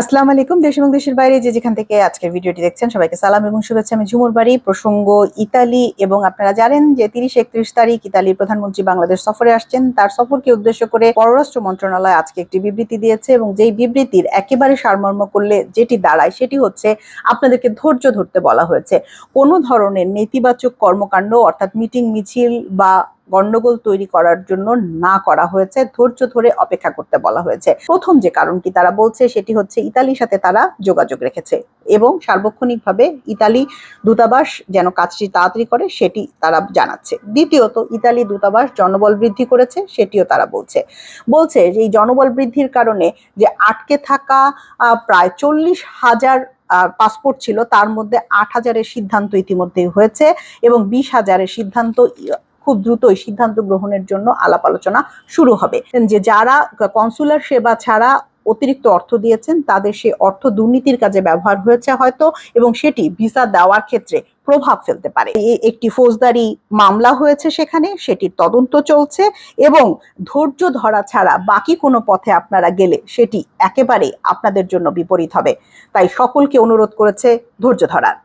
আসসালামু আলাইকুম, দেশ এবং দেশের বাইরে যে যেখান থেকে আজকের ভিডিওটি দেখছেন, সবাইকে সালাম এবং শুভেচ্ছা। আমি ঝুমুর বাড়ি, প্রসঙ্গ, ইতালি এবং আপনারা জানেন যে তিরিশ একত্রিশ তারিখ ইতালির প্রধানমন্ত্রী বাংলাদেশ সফরে আসছেন। তার সফরকে উদ্দেশ্য করে পররাষ্ট্র মন্ত্রণালয় আজকে একটি বিবৃতি দিয়েছে এবং যেই বিবৃতির একেবারে সারমর্ম করলে যেটি দাঁড়ায় সেটি হচ্ছে আপনাদেরকে ধৈর্য ধরতে বলা হয়েছে। কোনো ধরনের নেতিবাচক কর্মকাণ্ড অর্থাৎ মিটিং, মিছিল বা গন্ডগোল তৈরি করার জন্য না করা হয়েছে, ধৈর্য ধরে অপেক্ষা করতে বলা হয়েছে। প্রথম যে কারণটি তারা বলছে সেটি হচ্ছে ইতালির সাথে তারা যোগাযোগ রেখেছে এবং সার্বক্ষণিকভাবে ইতালি দূতাবাস যেন কাজটি তাড়াতাড়ি করে সেটি তারা জানাচ্ছে। দ্বিতীয়ত, ইতালি দূতাবাস জনবল বৃদ্ধি করেছে সেটিও তারা বলছে। বলছে যে এই জনবল বৃদ্ধির কারণে যে আটকে থাকা প্রায় চল্লিশ হাজার পাসপোর্ট ছিল, তার মধ্যে আট হাজারের সিদ্ধান্ত ইতিমধ্যেই হয়েছে এবং বিশ হাজারের সিদ্ধান্ত খুব দ্রুতই সিদ্ধান্ত গ্রহণের জন্য আলাপ আলোচনা শুরু হবে। যে যারা কনসুলার সেবা ছাড়া অতিরিক্ত অর্থ দিয়েছেন, তাদের সেই অর্থ দুর্নীতির কাজে ব্যবহার হয়েছে হয়তো এবং সেটি ভিসা দেওয়ার ক্ষেত্রে প্রভাব ফেলতে পারে। একটি ফৌজদারি মামলা হয়েছে সেখানে, সেটির তদন্ত চলছে এবং ধৈর্য ধরা ছাড়া বাকি কোনো পথে আপনারা গেলে সেটি একেবারে আপনাদের জন্য বিপরীত হবে। তাই সকলকে অনুরোধ করেছে ধৈর্য ধরার।